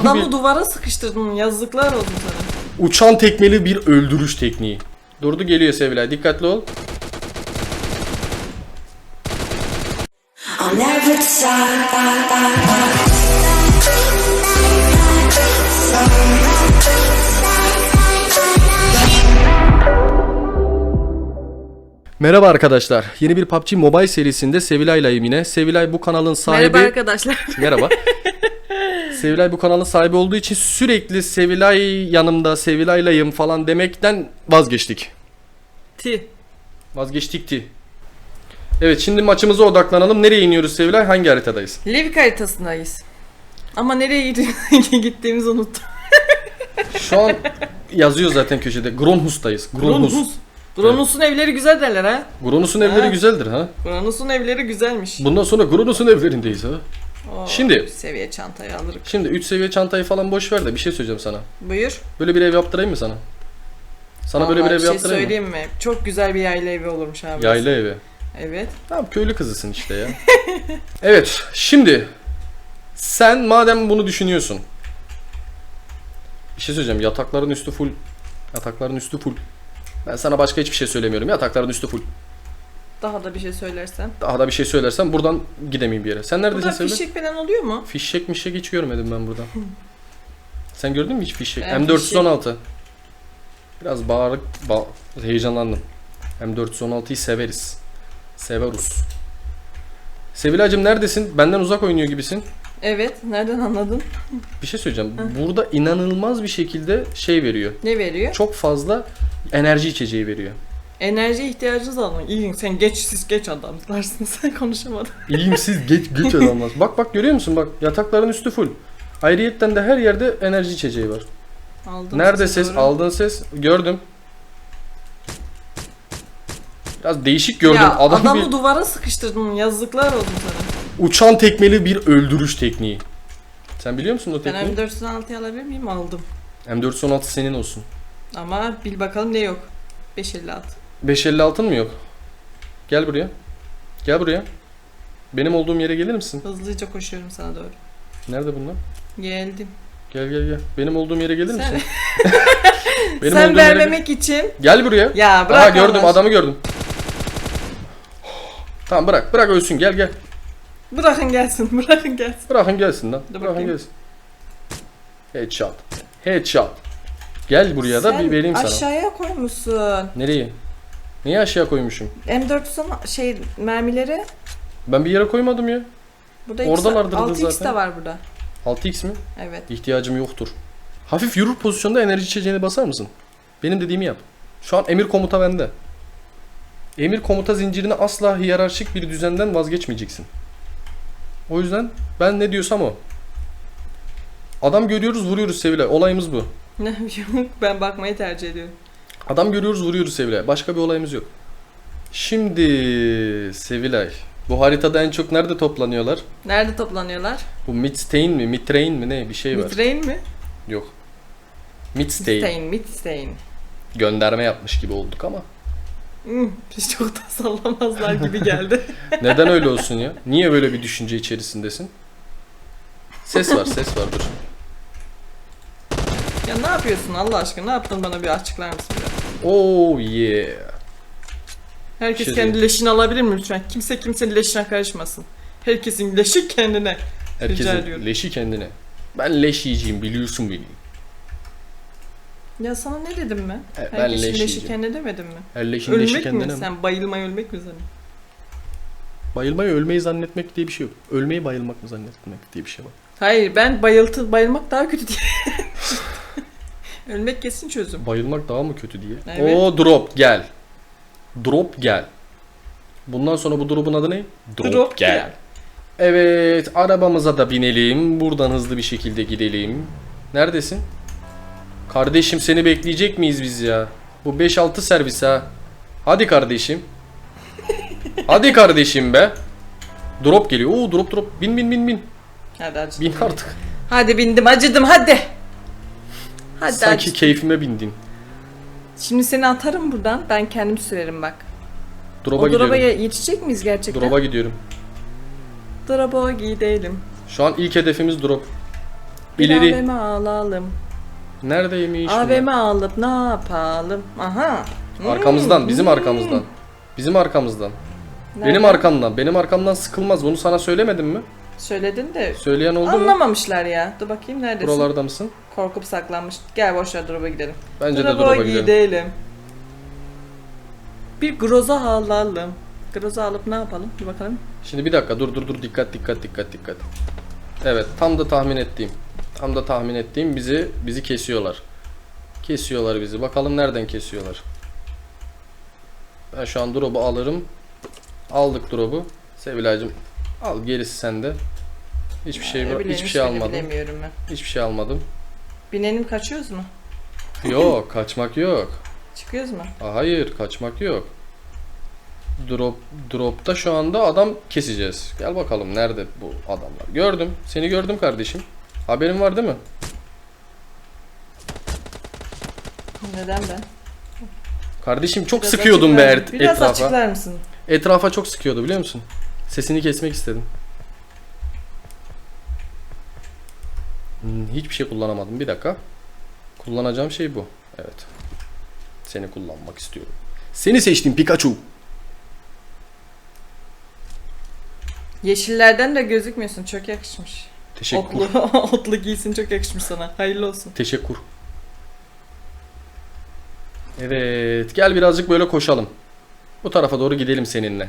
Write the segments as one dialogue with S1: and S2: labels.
S1: Adamı duvara sıkıştırdın yazıklar olsun sana.
S2: Uçan tekmeli bir öldürüş tekniği. Durdu geliyor Sevilay. Dikkatli ol.
S3: I'll never decide.
S2: Merhaba arkadaşlar. Yeni bir PUBG Mobile serisinde Sevilay'layım yine. Sevilay bu kanalın sahibi.
S1: Merhaba arkadaşlar.
S2: Merhaba. Sevilay bu kanalın sahibi olduğu için sürekli Sevilay yanımda, Sevilay'layım falan demekten vazgeçtik.
S1: Ti.
S2: Vazgeçtik ti. Evet şimdi maçımıza odaklanalım. Nereye iniyoruz Sevilay? Hangi haritadayız?
S1: Levik haritasındayız. Ama nereye gittiğimizi unuttum.
S2: Şu an yazıyor zaten köşede. Gronhus'tayız. Gronhus.
S1: Gronus. Gronus'un evleri güzel derler ha.
S2: Gronus'un evleri
S1: Ha.
S2: güzeldir ha.
S1: Gronus'un evleri güzelmiş.
S2: Bundan sonra Gronus'un evlerindeyiz ha.
S1: Oo,
S2: Şimdi-
S1: Seviye çantayı alırım.
S2: Şimdi 3 seviye çantayı falan boş ver de bir şey söyleyeceğim sana.
S1: Buyur.
S2: Böyle bir ev yaptırayım mı sana? Sana böyle bir
S1: Vallahi
S2: ev
S1: bir şey
S2: yaptırayım mı?
S1: söyleyeyim mi? Çok güzel bir yayla evi olurmuş abi.
S2: Yayla evi.
S1: Evet.
S2: Tamam köylü kızısın işte ya. evet şimdi sen madem bunu düşünüyorsun. Bir şey söyleyeceğim yatakların üstü full. Yatakların üstü full. Ben sana başka hiçbir şey söylemiyorum. Yatakların üstü full.
S1: Daha da bir şey söylersen.
S2: Daha da bir şey söylersem buradan gidemeyeyim bir yere. Sen neredesin
S1: Burada
S2: Sevda?
S1: fişek falan oluyor mu?
S2: Fişek mişek hiç görmedim ben burada. Sen gördün mü hiç fişek?
S1: Ben
S2: M416. Biraz bağırık, ba heyecanlandım. M416'yı severiz. Severus. Sevilacım neredesin? Benden uzak oynuyor gibisin.
S1: Evet. Nereden anladın?
S2: Bir şey söyleyeceğim. Burada inanılmaz bir şekilde şey veriyor.
S1: Ne veriyor?
S2: Çok fazla enerji içeceği veriyor.
S1: Enerji ihtiyacınız alın. İyi sen geç siz geç adamlarsın. Sen konuşamadın.
S2: İyiyim siz geç güç adamlar. Bak bak görüyor musun bak yatakların üstü full. Ayrıyetten de her yerde enerji içeceği var.
S1: Aldım
S2: Nerede
S1: sizi
S2: ses?
S1: doğru.
S2: Aldığın ses? Gördüm. Biraz değişik gördüm.
S1: Ya
S2: Adam
S1: adamı
S2: bir
S1: duvara sıkıştırdın. Yazıklar olsun sana.
S2: uçan tekmeli bir öldürüş tekniği. Sen biliyor musun o
S1: Ben
S2: tekniği?
S1: M416'yı alabilir miyim? Aldım.
S2: M416 senin olsun.
S1: Ama bil bakalım ne yok. 556.
S2: 556'ın mı yok? Gel buraya. Gel buraya. Benim olduğum yere gelir misin?
S1: Hızlıca koşuyorum sana doğru.
S2: Nerede bunlar?
S1: Geldim.
S2: Gel gel gel. Benim olduğum yere gelir
S1: Sen,
S2: misin? Benim
S1: sen
S2: olduğum yere
S1: vermemek için.
S2: Gel buraya.
S1: Ya bırak
S2: Aha gördüm
S1: Allah
S2: adamı gördüm. Tamam bırak bırak ölsün gel gel.
S1: Bırakın gelsin. Bırakın gelsin.
S2: Bırakın gelsin lan.
S1: Dur
S2: Bırakın
S1: bakayım.
S2: gelsin. Headshot. Headshot. Gel buraya da
S1: Sen
S2: bir vereyim sana.
S1: aşağıya koymuşsun.
S2: Nereye? Neyi aşağı koymuşum?
S1: M410 şey mermileri.
S2: Ben bir yere koymadım ya.
S1: Burada
S2: Oradalardır da
S1: 6x
S2: zaten.
S1: de var burada.
S2: 6x mi?
S1: Evet.
S2: İhtiyacım yoktur. Hafif yürür pozisyonda enerji içeceğini basar mısın? Benim dediğimi yap. Şu an emir komuta bende. Emir komuta zincirine asla hiyerarşik bir düzenden vazgeçmeyeceksin. O yüzden ben ne diyorsam o. Adam görüyoruz vuruyoruz Sevilay. Olayımız bu.
S1: Ne yok ben bakmayı tercih ediyorum.
S2: Adam görüyoruz vuruyoruz Sevilay. Başka bir olayımız yok. Şimdi Sevilay. Bu haritada en çok nerede toplanıyorlar?
S1: Nerede toplanıyorlar?
S2: Bu Midstein mi? Midtrain mi ne? Bir şey var.
S1: Mitrain mi?
S2: Yok. Midstein.
S1: Midstein, Midstein.
S2: Gönderme yapmış gibi olduk ama.
S1: Hmm, biz çok da sallamazlar gibi geldi.
S2: Neden öyle olsun ya? Niye böyle bir düşünce içerisindesin? Ses var, ses var dur.
S1: ya ne yapıyorsun Allah aşkına? Ne yaptın bana bir açıklar mısın biraz?
S2: Oh yeah.
S1: Herkes
S2: şey
S1: kendi leşini alabilir mi lütfen? Kimse kimsenin leşine karışmasın. Herkesin leşi kendine. Rica
S2: Herkesin
S1: ediyorum.
S2: leşi kendine. Ben leş yiyeceğim biliyorsun beni.
S1: Ya sana ne dedim ben?
S2: E, ben
S1: Herkesin
S2: leş
S1: leşi
S2: yiyeceğim.
S1: kendine demedim mi?
S2: Her leşin leşi
S1: ölmek mi?
S2: kendine mi?
S1: Sen bayılmayı ölmek mi sanıyorsun?
S2: Bayılmayı ölmeyi zannetmek diye bir şey yok. Ölmeyi bayılmak mı zannetmek diye bir şey var.
S1: Hayır ben bayıltı, bayılmak daha kötü diye. ölmek kesin çözüm.
S2: Bayılmak daha mı kötü diye.
S1: Evet.
S2: Oo drop gel. Drop gel. Bundan sonra bu drop'un adı ne?
S1: Drop gel.
S2: Evet, arabamıza da binelim. Buradan hızlı bir şekilde gidelim. Neredesin? Kardeşim seni bekleyecek miyiz biz ya? Bu 5-6 servis ha. Hadi kardeşim. Hadi kardeşim be. Drop geliyor. Oo drop drop. Bin bin bin bin.
S1: Hadi acıdım.
S2: Bin artık.
S1: Hadi bindim acıdım hadi. Hadi
S2: Sanki
S1: acıdım.
S2: keyfime bindin.
S1: Şimdi seni atarım buradan. Ben kendim sürerim bak.
S2: Drop'a
S1: o drop'a
S2: gidiyorum.
S1: yetişecek miyiz gerçekten?
S2: Drop'a gidiyorum.
S1: Drop'a gidelim.
S2: Şu an ilk hedefimiz drop.
S1: Bir
S2: İleri.
S1: AVM alalım.
S2: Neredeymiş?
S1: AVM alıp ne yapalım? Aha. Hmm.
S2: Arkamızdan, bizim arkamızdan. Bizim arkamızdan. Benim
S1: Nereden?
S2: arkamdan. Benim arkamdan sıkılmaz. Bunu sana söylemedim mi?
S1: Söyledin de
S2: Söyleyen oldu mu?
S1: anlamamışlar ya. Dur bakayım neredesin?
S2: Buralarda mısın?
S1: Korkup saklanmış. Gel boş ver drop'a gidelim.
S2: Bence de
S1: Drop'a
S2: gidelim.
S1: gidelim. Bir groza alalım. Groza alıp ne yapalım? Bir bakalım.
S2: Şimdi bir dakika dur dur dur dikkat dikkat dikkat dikkat. Evet tam da tahmin ettiğim. Tam da tahmin ettiğim bizi bizi kesiyorlar. Kesiyorlar bizi. Bakalım nereden kesiyorlar. Ben şu an drop'u alırım. Aldık drop'u. Sevilaycığım al gerisi sende. Hiçbir şey
S1: bileyim,
S2: hiçbir şey almadım. Hiçbir şey almadım.
S1: Binelim kaçıyoruz mu?
S2: Yok kaçmak yok.
S1: Çıkıyoruz mu?
S2: Aa, Hayır kaçmak yok. Drop dropta şu anda adam keseceğiz. Gel bakalım nerede bu adamlar. Gördüm. Seni gördüm kardeşim. Haberin var değil mi?
S1: Neden ben?
S2: Kardeşim çok
S1: Biraz
S2: sıkıyordum be
S1: açıklar-
S2: et-
S1: Biraz
S2: etrafa.
S1: açıklar mısın?
S2: Etrafa çok sıkıyordu biliyor musun? Sesini kesmek istedim. Hiçbir şey kullanamadım. Bir dakika. Kullanacağım şey bu. Evet. Seni kullanmak istiyorum. Seni seçtim Pikachu.
S1: Yeşillerden de gözükmüyorsun. Çok yakışmış.
S2: Teşekkür.
S1: Otlu, otlu giysin çok yakışmış sana. Hayırlı olsun.
S2: Teşekkür. Evet, gel birazcık böyle koşalım. Bu tarafa doğru gidelim seninle.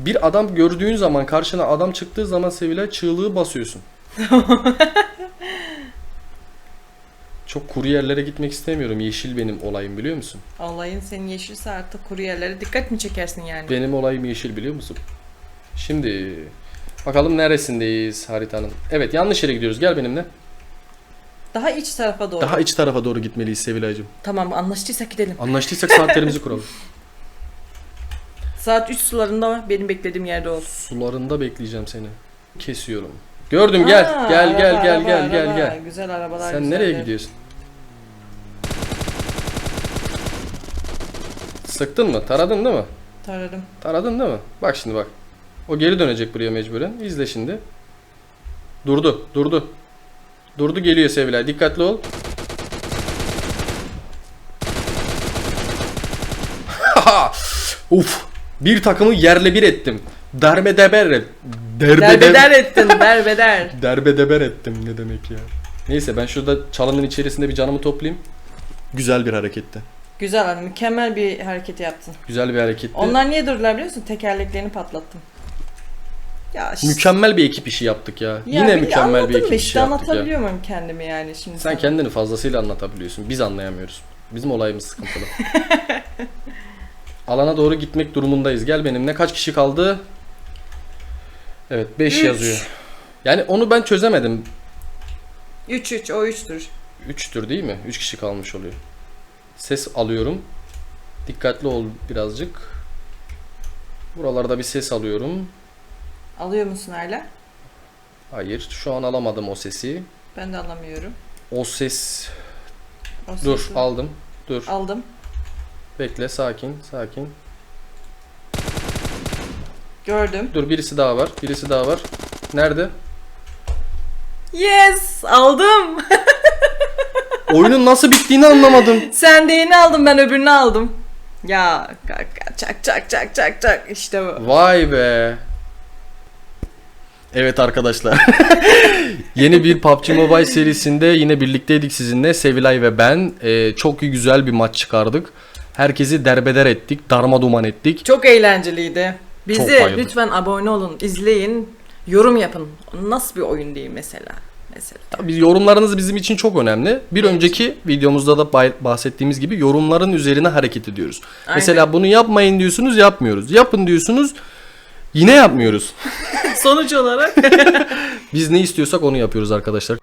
S2: Bir adam gördüğün zaman, karşına adam çıktığı zaman Sevilay çığlığı basıyorsun. Çok kuru yerlere gitmek istemiyorum. Yeşil benim olayım biliyor musun?
S1: Olayın senin yeşilse artık kuru yerlere dikkat mi çekersin yani?
S2: Benim olayım yeşil biliyor musun? Şimdi bakalım neresindeyiz haritanın. Evet yanlış yere gidiyoruz. Gel benimle.
S1: Daha iç tarafa doğru.
S2: Daha iç tarafa doğru gitmeliyiz Sevilay'cığım.
S1: Tamam anlaştıysak gidelim.
S2: Anlaştıysak saatlerimizi kuralım.
S1: Saat 3 sularında benim beklediğim yerde ol.
S2: Sularında bekleyeceğim seni. Kesiyorum. Gördüm gel.
S1: Aa,
S2: gel gel
S1: araba,
S2: gel
S1: araba,
S2: gel gel
S1: araba.
S2: gel.
S1: Güzel arabalar
S2: Sen
S1: güzeller.
S2: nereye gidiyorsun? Sıktın mı? Taradın değil mi?
S1: Taradım.
S2: Taradın değil mi? Bak şimdi bak. O geri dönecek buraya mecburen. İzle şimdi. Durdu, durdu. Durdu geliyor Sevilay. Dikkatli ol. Uf. Bir takımı yerle bir ettim. Derbedeber et. Derbeder.
S1: Derbeder ettin derbeder.
S2: Derbedeber ettim ne demek ya. Neyse ben şurada çalının içerisinde bir canımı toplayayım. Güzel bir hareketti.
S1: Güzel mükemmel bir hareket yaptın.
S2: Güzel bir hareketti.
S1: Onlar niye durdular biliyor musun? Tekerleklerini patlattım. Ya işte.
S2: Mükemmel bir ekip işi yaptık ya.
S1: Ya
S2: Yine
S1: bir
S2: mükemmel bir ekip
S1: mı?
S2: işi
S1: İşte
S2: yaptık ya.
S1: anlatabiliyor muyum kendimi yani şimdi?
S2: Sen
S1: sana?
S2: kendini fazlasıyla anlatabiliyorsun. Biz anlayamıyoruz. Bizim olayımız sıkıntılı. Alana doğru gitmek durumundayız. Gel benimle. Kaç kişi kaldı? Evet 5
S1: Üç.
S2: yazıyor. Yani onu ben çözemedim.
S1: 3 3 o 3'tür.
S2: 3'tür değil mi? 3 kişi kalmış oluyor. Ses alıyorum. Dikkatli ol birazcık. Buralarda bir ses alıyorum.
S1: Alıyor musun hala?
S2: Hayır, şu an alamadım o sesi.
S1: Ben de alamıyorum.
S2: O ses...
S1: O
S2: Dur,
S1: sesi-
S2: aldım. Dur.
S1: Aldım.
S2: Bekle, sakin, sakin.
S1: Gördüm.
S2: Dur, birisi daha var. Birisi daha var. Nerede?
S1: Yes! Aldım.
S2: Oyunun nasıl bittiğini anlamadım.
S1: Sen değini aldım ben öbürünü aldım. Ya çak çak çak çak çak işte bu.
S2: Vay be. Evet arkadaşlar. Yeni bir PUBG Mobile serisinde yine birlikteydik sizinle. Sevilay ve ben. Ee, çok güzel bir maç çıkardık. Herkesi derbeder ettik. Darma duman ettik.
S1: Çok eğlenceliydi. Bizi
S2: Çok bayıldım.
S1: lütfen abone olun, izleyin, yorum yapın. Nasıl bir oyun değil mesela? Mesela.
S2: Tabii yorumlarınız bizim için çok önemli. Bir önceki videomuzda da bay- bahsettiğimiz gibi yorumların üzerine hareket ediyoruz.
S1: Aynen.
S2: Mesela bunu yapmayın diyorsunuz yapmıyoruz. Yapın diyorsunuz yine yapmıyoruz.
S1: Sonuç olarak
S2: Biz ne istiyorsak onu yapıyoruz arkadaşlar.